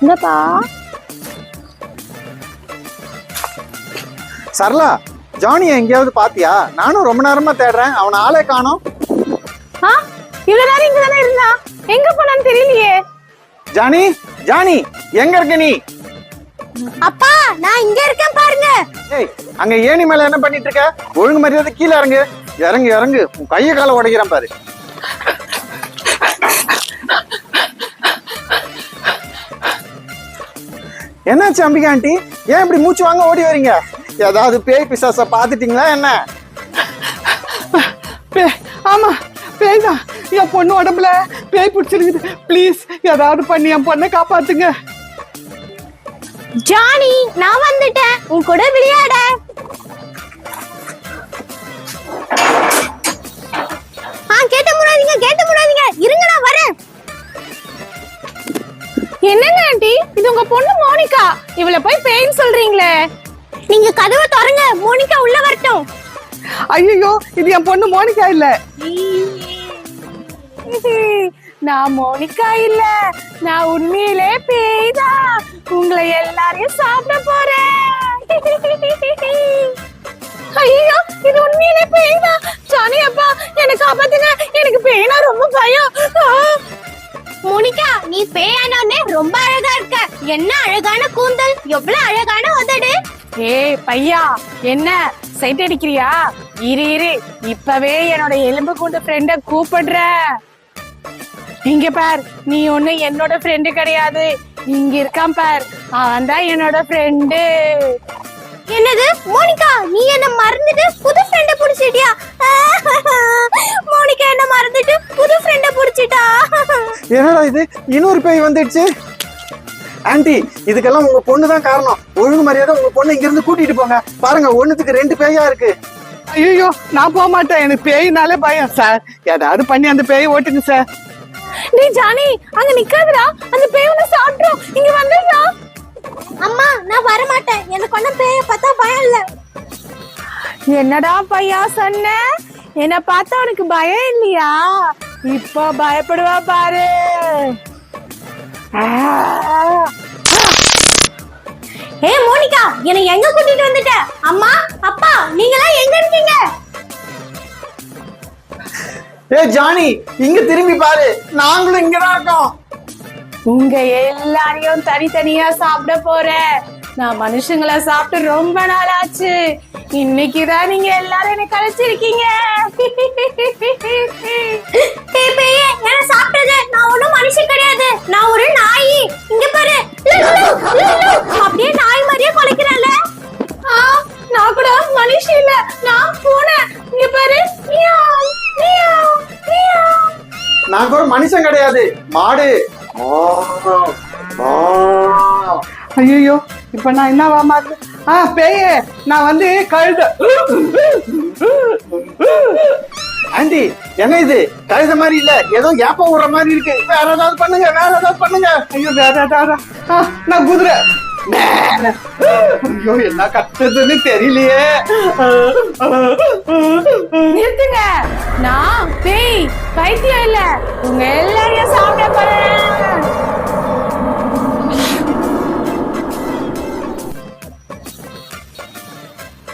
இந்தப்பா சரளா ஜானியை எங்கேயாவது பாத்தியா? நானும் ரொம்ப நேரமா தேடுறேன். அவன ஆளே காணோம். ஆ? இவ்வளவு நேரம் இங்க தானே இருந்தா? எங்க போனான்னு தெரியலையே. ஜானி ஜானி எங்க இருக்க நீ? அப்பா நான் இங்க இருக்கேன் பாருங்க. ஏய் அங்க ஏணி மேல என்ன பண்ணிட்டு இருக்க? ஒழுங்கு மரியாதை கீழே இறங்கு. இறங்கு இறங்கு. உன் கைய கால உடைக்கிறேன் பாரு. என்னாச்சு அம்பிகா ஆண்டி? ஏன் இப்படி மூச்சு வாங்க ஓடி வரீங்க? ஏதாவது பேய் பிசாச பாத்துட்டீங்களா என்ன? பே- ஆமா பேய் தான் என் பொண்ணு உடம்புல பேய் பிடிச்சிருக்குது. ப்ளீஸ் ஏதாவது பண்ணி என் பொண்ணை காப்பாத்துங்க. ஜானி நான் வந்துட்டேன். உன் கூட விளையாட. ஆ கேட்ட முடாதீங்க கேட்ட முடாதீங்க. இருங்க நான் வரேன். என்னங்க ஆண்டி? இது உங்க பொண்ணு மோனிகா இவள போய் பேய்ன்னு சொல்றீங்களே. நீங்க கதவை திறங்க மோனிகா உள்ள வரட்டும். ஐயோ இது என் பொண்ணு மோனிகா இல்ல. நான் மோனிகா இல்ல. நான் உண்மையிலே பேய்தான் உங்களை எல்லாரையும் சாப்பிட போறேன். ஐயோ இது உண்மையிலே பேய்தான் சாணி அப்பா எனக்கு காப்பாத்துங்க. எனக்கு பேய்னா ரொம்ப பயம். மோனிகா நீ பேயானே ரொம்ப அழகா இருக்க. என்ன அழகான கூந்தல்? எவ்வளவு அழகான உதடு? ஏய் பையா என்ன? சைட் அடிக்கிறியா? இரு இரு. இப்பவே என்னோட எலும்பு கூண்டு ஃப்ரெண்ட கூப்பிடுற. இங்க பார் நீ ஒண்ணு என்னோட ஃப்ரெண்டு கிடையாது. இங்க இருக்கான் பார் அவன் தான் என்னோட ஃப்ரெண்டு என்னது? மோனிகா நீ என்ன மறந்துட்டு புது ஃப்ரெண்ட புடிச்சிட்டியா? மோனிகா என்ன மறந்துட்டு புது ஃப்ரெண்ட புடிச்சிட்டா? என்னடா இது? இன்னொரு பேய் வந்துடுச்சு. ஆண்டி இதுக்கெல்லாம் உங்க பொண்ணு தான் காரணம். ஒழுங்கு மரியாதை உங்க பொண்ணு இங்க இருந்து கூட்டிட்டு போங்க. பாருங்க ஒண்ணுத்துக்கு ரெண்டு பேயா இருக்கு. ஐயோ நான் போக மாட்டேன். எனக்கு பேயினாலே பயம் சார். ஏதாவது பண்ணி அந்த பேயை ஓட்டுங்க சார். நீ ஜானி அங்க நிக்காதடா. அந்த பேய் வந்து சாப்பிட்றோம் இங்க வந்துடா அம்மா நான் வர மாட்டேன் எனக்கு ஒன்னும் பேய பார்த்தா பயம் இல்ல. என்னடா பையா சொன்ன? என்ன பார்த்தா உனக்கு பயம் இல்லையா? இப்போ பயப்படுவா பாரு. ஏ மோனிகா என்னை எங்க கூட்டிட்டு வந்துட்ட? அம்மா அப்பா நீங்களா எங்க இருக்கீங்க? ஏ ஜானி இங்க திரும்பி பாரு. நாங்களும் இங்கதான் இருக்கோம். உங்க எல்லாரையும் தனித்தனியா சாப்பிட போறேன் நான் மனுஷங்களை சாப்பிட்டு ரொம்ப நாள் ஆச்சு இன்னைக்குதான் நீங்க எல்லாரும் என்ன கழிச்சிருக்கீங்க மனுஷன் கிடையாது. மாடு. ஐயோ இப்ப நான் என்னவா மாறு ஆ பேயே நான் வந்து கழுத. ஆண்டி என்ன இது? கழுத மாதிரி இல்ல. ஏதோ ஏப்ப விடுற மாதிரி இருக்கு. வேற ஏதாவது பண்ணுங்க வேற ஏதாவது பண்ணுங்க. ஐயோ வேற ஏதாவது. ஆ, நான் குதிரை. ஐயோ என்ன கத்துறதுன்னு தெரியலையே. நிறுத்துங்க. நான் பேய். பைத்தியம் இல்ல. உங்க எல்லாரையும் சாப்பிட